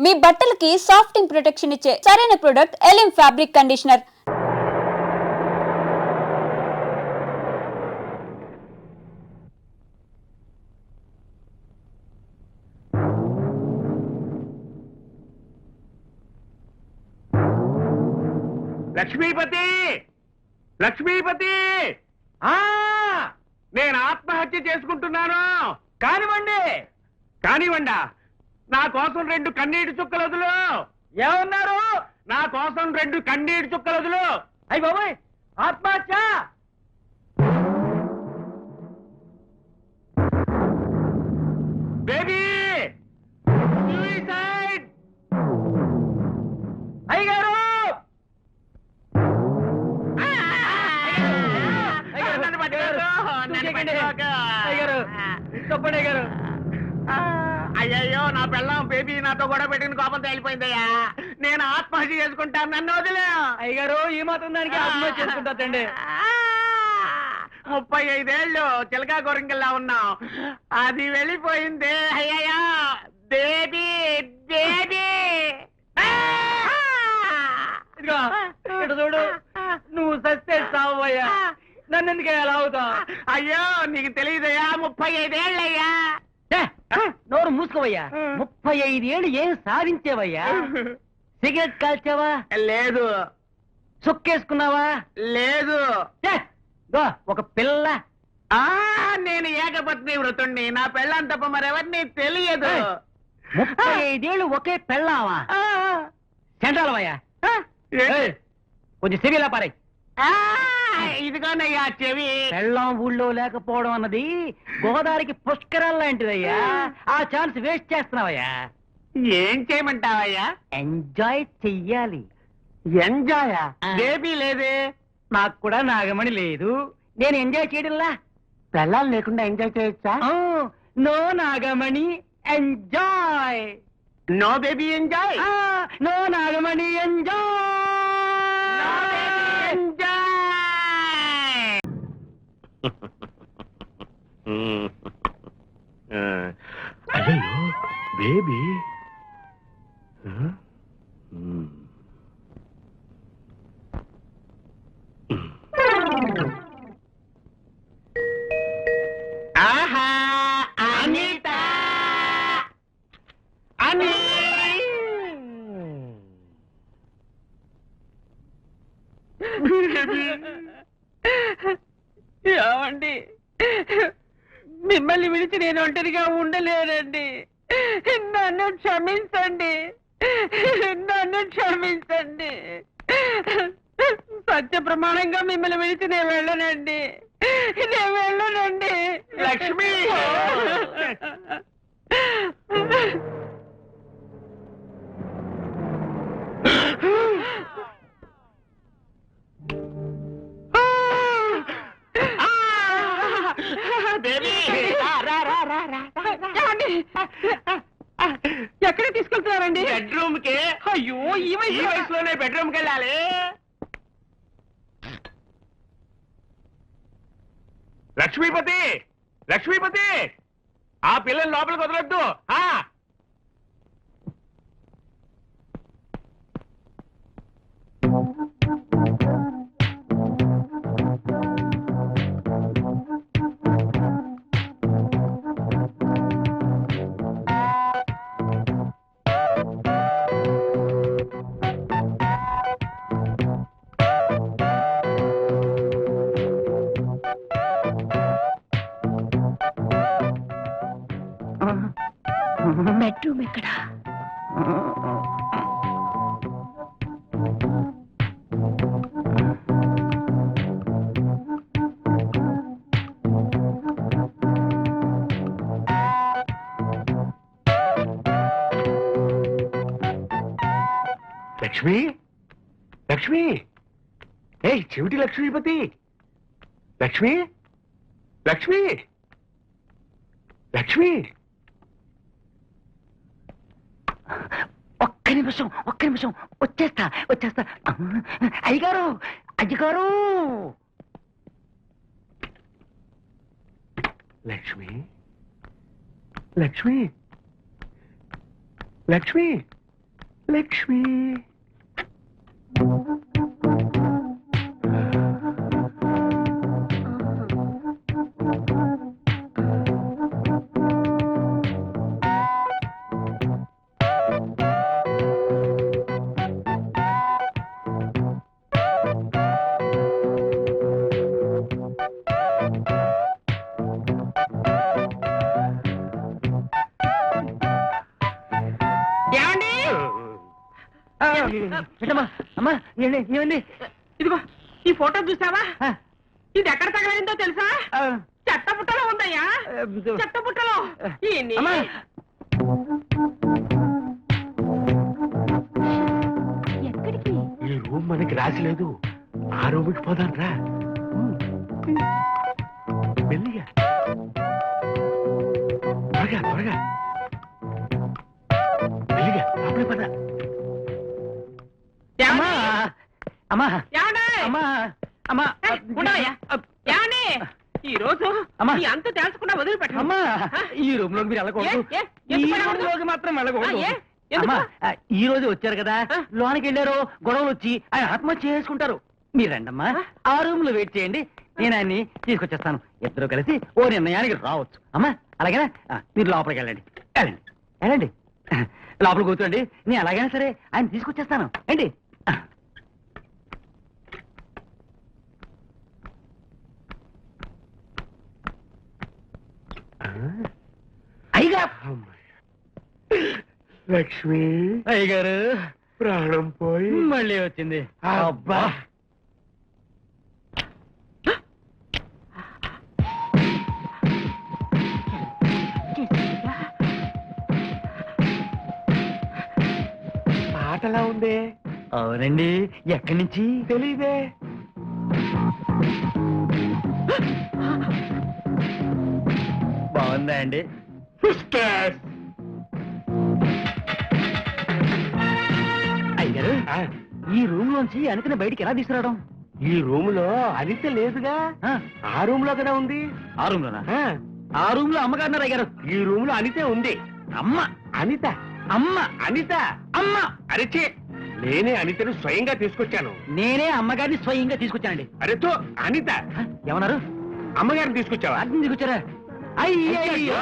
మీ బట్టలకి సాఫ్టింగ్ ప్రొటెక్షన్ ఇచ్చే సరైన ప్రొడక్ట్ ఎలిమ్ ఫ్యాబ్రిక్ కండిషనర్ లక్ష్మీపతి! లక్ష్మీపతి! ఆ! నేను ఆత్మహత్య చేసుకుంటున్నాను. కానివ్వండి. కానివ్వండా? నా కోసం రెండు కన్నీటి చుక్కలు వదులు. ఏమన్నారు? నా కోసం రెండు కన్నీటి చుక్కలు వదులు. అయ్యి బాబాయ్ ఆత్మహత్య? బేబీ! సూసైడ్! అయ్యగారు నన్ను పట్టుకోకు. అయ్యయ్యో నా పెళ్ళం బేబీ నాతో గొడవ పెట్టిన కోపంతో వెళ్ళిపోయిందయ్యా. నేను ఆత్మహత్య చేసుకుంటాను నన్ను వదిలే. అయ్యగారు ఈ మాత్రం దానికి ఆత్మహత్య చేసుకుంటారండి ముప్పై ఐదేళ్ళు చిలకా గొరింకల్లా ఉన్నాం. అది వెళ్ళిపోయింది అయ్యయ్యా. Baby baby. చూడు. నువ్వు సస్తే సావయ్యా. నన్ను ఎందుకు ఎలా అవుతావు? అయ్యో నీకు తెలియదయ్యా ముప్పై ఐదేళ్ళయ్యా. నోరు మూసుకోవయ్యా. ముప్పై ఐదు ఏళ్ళు ఏం సాధించేవయ్యా? సిగరెట్ కాల్చావా? లేదు. సుక్కేసుకున్నావా లేదు. ఒక పిల్ల. ఆ నేను ఏకపత్ని వృతుణ్ణి. నా పెళ్ళం తప్ప మరెవరిని తెలియదు. ముప్పై ఐదేళ్ళు ఒకే పెళ్ళావా? ఏయ్, కొంచెం సివిలా పారాయి. ఇదిగోనయ్యా చెవి. పెళ్ళం ఊళ్ళో లేకపోవడం అన్నది గోదావరికి పుష్కరాలు లాంటిదయ్యా. ఆ ఛాన్స్ వేస్ట్ చేస్తున్నావయ్యా. ఏం చేయమంటావయ్యా? ఎంజాయ్ చెయ్యాలి. ఎంజాయ్? ఆ. బేబీ లేదే. నాకు కూడా నాగమణి లేదు. నేను ఎంజాయ్ చేయడంలా? పెళ్ళాలు లేకుండా ఎంజాయ్ చేయొచ్చా? ఆ, no Nagamani enjoy. No baby enjoy? ఆ, నో నాగమణి ఎంజాయ్ ఎంజాయ్. అయ్యో బేబీ. మిమ్మల్ని విడిచి నేను ఒంటరిగా ఉండలేనండి నన్ను క్షమించండి నన్ను క్షమించండి సత్య ప్రమాణంగా మిమ్మల్ని విడిచి నేను వెళ్ళనండి నేను వెళ్ళనండి లక్ష్మి! బేబీ ఏమండి? ఎక్కడికి తీసుకెళ్తున్నారండి? బెడ్రూమ్కి అయ్యో ఈ ఈ వయసులో వయసులోనే బెడ్రూమ్కి వెళ్ళాలి. లక్ష్మీపతి! లక్ష్మీపతి! ఆ పిల్లలు లోపలికి వదలొద్దు. ఆ! రూమ్ ఎక్కడ? లక్ష్మి? లక్ష్మి? ఏ చెవిటి లక్ష్మీపతి! లక్ష్మి? లక్ష్మి? లక్ష్మి? ఒక్క నిమిషం ఒక్క నిమిషం. వచ్చేస్తా వచ్చేస్తా. అయ్యగారు అయ్యగారు! లక్ష్మి? లక్ష్మి? లక్ష్మి? లక్ష్మి? ఏంటమ్మా? అమ్మా ఏంటి ఏమండి? ఇదిగో ఈ ఫోటో చూసావా? ఇది ఎక్కడ తగలైందో తెలుసా? చెత్త పుట్టలో ఉందయ్యా. చెత్త పుట్టలో ఎక్కడికి? ఈ రూమ్ మనకి రాసిలేదు. ఆ రూమ్కి పోదాం రా. మెల్లిగా. త్వరగా త్వరగా. మెల్లిగా లోపలికి పద. అమ్మా? అమ్మా. అమ్మా? ఈ రోజు అమ్మా. ఈ అంత తేల్చకుండా వదిలిపెట్టండి అమ్మా. ఈ రూమ్లోకి మీరు వెళ్ళకూడదు? ఈ రూమ్? లోకి మాత్రం వెళ్ళకూడదు? అమ్మా ఈ రోజు వచ్చారు కదా? లోనికి వెళ్ళారు గొడవలు వచ్చి ఆయన ఆత్మహత్య చేసుకుంటారు. మీరు రండమ్మా. ఆ? రూమ్లో వెయిట్ చేయండి. నేను ఆయన్ని తీసుకొచ్చేస్తాను. ఇద్దరు కలిసి ఓ నిర్ణయానికి రావచ్చు. అమ్మా అలాగేనా? మీరు లోపలికి వెళ్ళండి. వెళ్ళండి. వెళ్ళండి. లోపల కూర్చోండి. నేను అలాగైనా సరే ఆయన తీసుకొచ్చేస్తాను. ఏంటి? లక్ష్మి. అయ్యగారు. ప్రాణం పోయి. మళ్ళీ వచ్చింది. అబ్బా. పాటలా ఉంది. అవునండి. ఎక్కడి నుంచి? తెలీదే. బాగుందా అండి? ఈ రూమ్ లోంచి అనుకుని బయటికి ఎలా తీసుకురావడం? ఈ రూమ్లో అనిత లేదుగా? ఆ, ఆ రూమ్లో కదా ఉంది? ఆ రూమ్ లోనా ఆ, ఆ రూమ్లో అమ్మగారు అయ్యారు ఈ రూమ్లో అనితే ఉంది. అమ్మ. అనిత. అమ్మ. అనిత. అమ్మ. అరిచే. నేనే అనితను స్వయంగా తీసుకొచ్చాను. నేనే అమ్మగారిని స్వయంగా తీసుకొచ్చానండి. అరేతో అనిత. ఆ, ఏమన్నారు? అమ్మగారిని తీసుకొచ్చావా? అర్థం తీసుకొచ్చారా? అయ్యయ్యో!